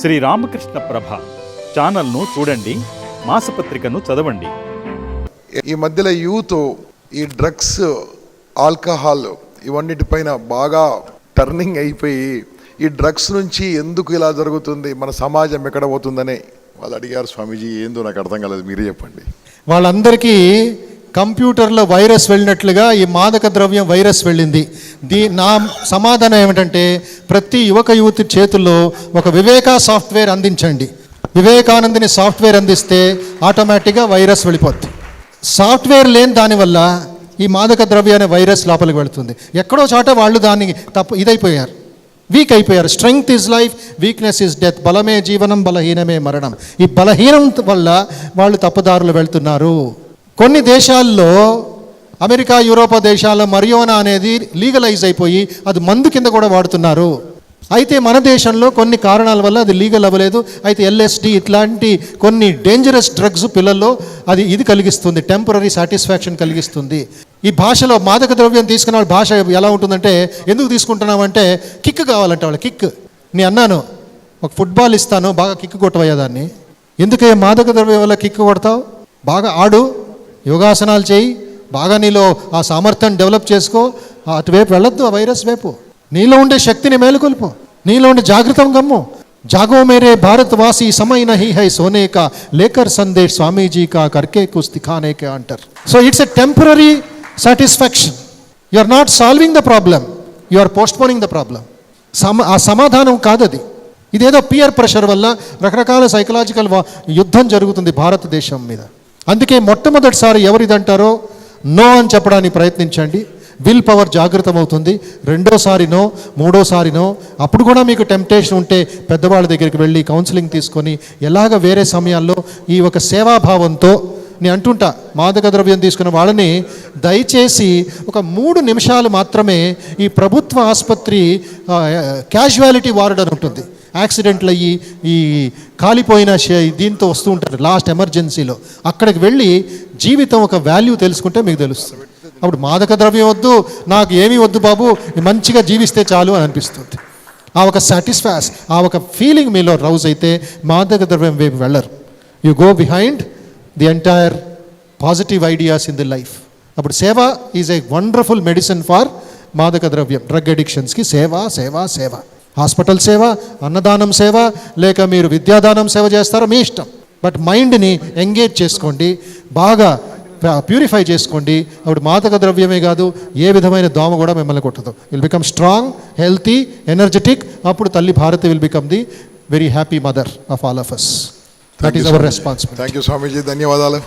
శ్రీ రామకృష్ణ ప్రభ ఛానల్ను చూడండి మాసపత్రికను చదవండి. ఈ మధ్యలో యూత్ ఈ డ్రగ్స్ ఆల్కహాల్ ఇవన్నిటిపైన బాగా టర్నింగ్ అయిపోయి ఈ డ్రగ్స్ నుంచి ఎందుకు ఇలా జరుగుతుంది మన సమాజం ఎక్కడ పోతుందని వాళ్ళు అడిగారు స్వామీజీ ఏందో నాకు అర్థం కాలేదు మీరే చెప్పండి. వాళ్ళందరికీ కంప్యూటర్లో వైరస్ వెళ్ళినట్లుగా ఈ మాదక ద్రవ్యం వైరస్ వెళ్ళింది. దీ నా సమాధానం ఏమిటంటే ప్రతి యువక యువతి చేతుల్లో ఒక వివేకా సాఫ్ట్వేర్ అందించండి. వివేకానందని సాఫ్ట్వేర్ అందిస్తే ఆటోమేటిక్గా వైరస్ వెళ్ళిపోద్ది. సాఫ్ట్వేర్ లేని దానివల్ల ఈ మాదక ద్రవ్య అనే వైరస్ లోపలికి వెళుతుంది. ఎక్కడో చోట వాళ్ళు దాన్ని తప్పు ఇదైపోయారు. వీక్ అయిపోయారు. Strength is life weakness is death బలమే జీవనం బలహీనమే మరణం. ఈ బలహీనం వల్ల వాళ్ళు తప్పుదారులు వెళ్తున్నారు. కొన్ని దేశాల్లో అమెరికా యూరోపా దేశాల్లో మరియోనా అనేది లీగలైజ్ అయిపోయి అది మందు కింద కూడా వాడుతున్నారు. అయితే మన దేశంలో కొన్ని కారణాల వల్ల అది లీగల్ అవ్వలేదు. అయితే ఎల్ఎస్డి ఇట్లాంటి కొన్ని డేంజరస్ డ్రగ్స్ పిల్లల్లో అది ఇది కలిగిస్తుంది టెంపరీ సాటిస్ఫాక్షన్ కలిగిస్తుంది. ఈ భాషలో మాదక ద్రవ్యం తీసుకున్న వాళ్ళ భాష ఎలా ఉంటుందంటే ఎందుకు తీసుకుంటున్నామంటే కిక్ కావాలంటే వాళ్ళ కిక్ నేను అన్నాను ఒక ఫుట్బాల్ ఇస్తాను బాగా కిక్ కొట్టవయ్యేదాన్ని ఎందుకే మాదక ద్రవ్యం వల్ల కిక్ కొడతావు? బాగా ఆడు. యోగాసనాలు చేయి బాగా నీలో ఆ సామర్థ్యం డెవలప్ చేసుకో. అటువైపు వెళ్ళొద్దు ఆ వైరస్ వైపు. నీలో ఉండే శక్తిని మేలుకొల్పు. నీలో ఉండే జాగ్రత్తం గమ్ము. జాగో మేరే భారతవాసి సమయ నహి హై సోనే కా లేకర్ సందేశ్ స్వామీజీ కా కర్కే కుస్ దిఖానే కే అంటారు. So it's a temporary satisfaction you are not solving the problem you are postponing the problem సమ ఆ సమాధానం కాదది. ఇదేదో పియర్ ప్రెషర్ వల్ల రకరకాల సైకలాజికల్ యుద్ధం జరుగుతుంది భారతదేశం మీద. అందుకే మొట్టమొదటిసారి ఎవరిదంటారో నో అని చెప్పడానికి ప్రయత్నించండి. విల్ పవర్ జాగృతం అవుతుంది రెండోసారినో మూడోసారినో అప్పుడు కూడా మీకు టెంప్టేషన్ ఉంటే పెద్దవాళ్ళ దగ్గరికి వెళ్ళి కౌన్సిలింగ్ తీసుకొని ఎలాగ వేరే సమయాల్లో ఈ ఒక సేవాభావంతో నేను అంటుంటా మాదక ద్రవ్యం తీసుకున్న వాళ్ళని దయచేసి ఒక మూడు నిమిషాలు మాత్రమే ఈ ప్రభుత్వ ఆసుపత్రి క్యాజువాలిటీ వార్డ్ అని ఉంటుంది. యాక్సిడెంట్లు అయ్యి ఈ కాలిపోయిన దీంతో వస్తూ ఉంటారు లాస్ట్ ఎమర్జెన్సీలో. అక్కడికి వెళ్ళి జీవితం ఒక వాల్యూ తెలుసుకుంటే మీకు తెలుస్తుంది. అప్పుడు మాదక ద్రవ్యం వద్దు నాకు ఏమీ వద్దు బాబు మంచిగా జీవిస్తే చాలు అని అనిపిస్తుంది. ఆ ఒక సాటిస్ఫాక్స్ ఆ ఒక ఫీలింగ్ మీలో రౌజ్ అయితే మాదక ద్రవ్యం వైపు వెళ్ళరు. You go behind the entire positive ideas in the life అప్పుడు సేవ is a wonderful medicine for మాదక ద్రవ్యం. డ్రగ్ అడిక్షన్స్కి సేవ సేవ సేవ. హాస్పిటల్ సేవ అన్నదానం సేవ లేక మీరు విద్యాదానం సేవ చేస్తారో మీ ఇష్టం. బట్ మైండ్ని ఎంగేజ్ చేసుకోండి బాగా ప్యూరిఫై చేసుకోండి. అప్పుడు మాదక ద్రవ్యమే కాదు ఏ విధమైన దోమ కూడా మిమ్మల్ని కొట్టదు. Will become strong healthy energetic అప్పుడు తల్లి Bharati will become the very happy mother of all of us that is our responsibility thank you Swamiji ధన్యవాదాలు.